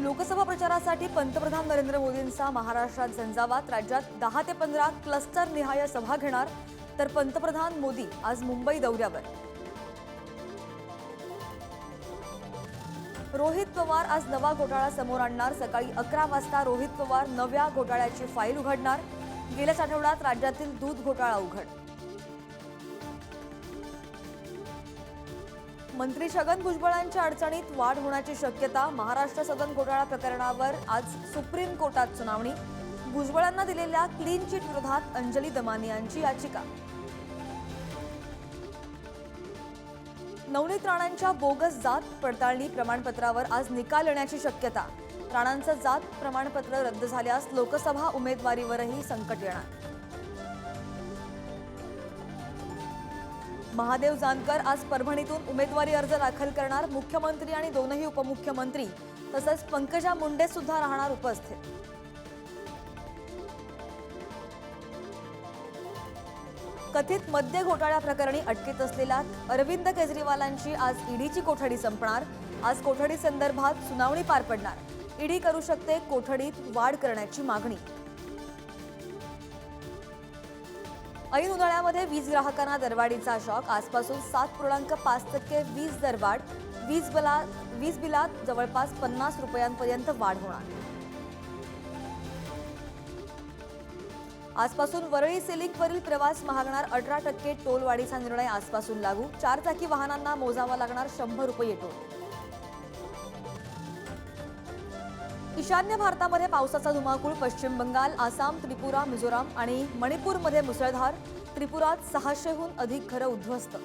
लोकसभा प्रचारासाठी पंतप्रधान नरेंद्र मोदींचा महाराष्ट्रात झंझावात. राज्यात दहा ते पंधरा क्लस्टर निहाय सभा घेणार. तर पंतप्रधान मोदी आज मुंबई दौऱ्यावर. रोहित पवार आज नवा घोटाळा समोर आणणार. सकाळी अकरा वाजता रोहित पवार नव्या घोटाळ्याची फाईल उघडणार. गेल्याच आठवड्यात राज्यातील दूध घोटाळा उघड. मंत्री छगन भुजबळांच्या अडचणीत वाढ होण्याची शक्यता महाराष्ट्र सदन घोटाळा प्रकरणावर आज सुप्रीम कोर्टात सुनावणी. भुजबळांना दिलेल्या क्लीन चिट विरोधात अंजली दमानी यांची याचिका. नवनीत राणांच्या बोगस जात पडताळणी प्रमाणपत्रावर आज निकाल येण्याची शक्यता. राणांचं जात प्रमाणपत्र रद्द झाल्यास लोकसभा उमेदवारीवरही संकट येणार. महादेव जानकर आज परभणीतून उमेदवारी अर्ज दाखल करणार मुख्यमंत्री आणि दोनही उपमुख्यमंत्री. तसंच पंकजा मुंडे सुद्धा राहणार उपस्थित. कथित मद्य घोटाळ्या प्रकरणी अटकेत असलेल्या अरविंद केजरीवालांची आज ईडीची कोठडी संपणार. आज कोठडी संदर्भात सुनावणी पार पडणार. ईडी करू शकते कोठडीत वाढ करण्याची मागणी. ऐन उन्हाळ्यामध्ये वीज ग्राहकांना दरवाढीचा शॉक. आजपासून सात पूर्णांक पाच टक्के वीज दरवाढ. वीज बला वीज बिलात जवळपास पन्नास रुपयांपर्यंत वाढ होणार. आजपासून वरळी सिलिंकवरील प्रवास महागणार अठरा टक्के टोलवाढीचा निर्णय आजपासून लागू. चारचाकी वाहनांना मोजावा लागणार शंभर रुपये टोल. ईशान्य भारतामध्ये पावसाचा धुमाकूळ पश्चिम बंगाल आसाम त्रिपुरा मिझोराम आणि मणिपूरमध्ये मुसळधार त्रिपुरात सहाशेहून अधिक घरं उद्ध्वस्त.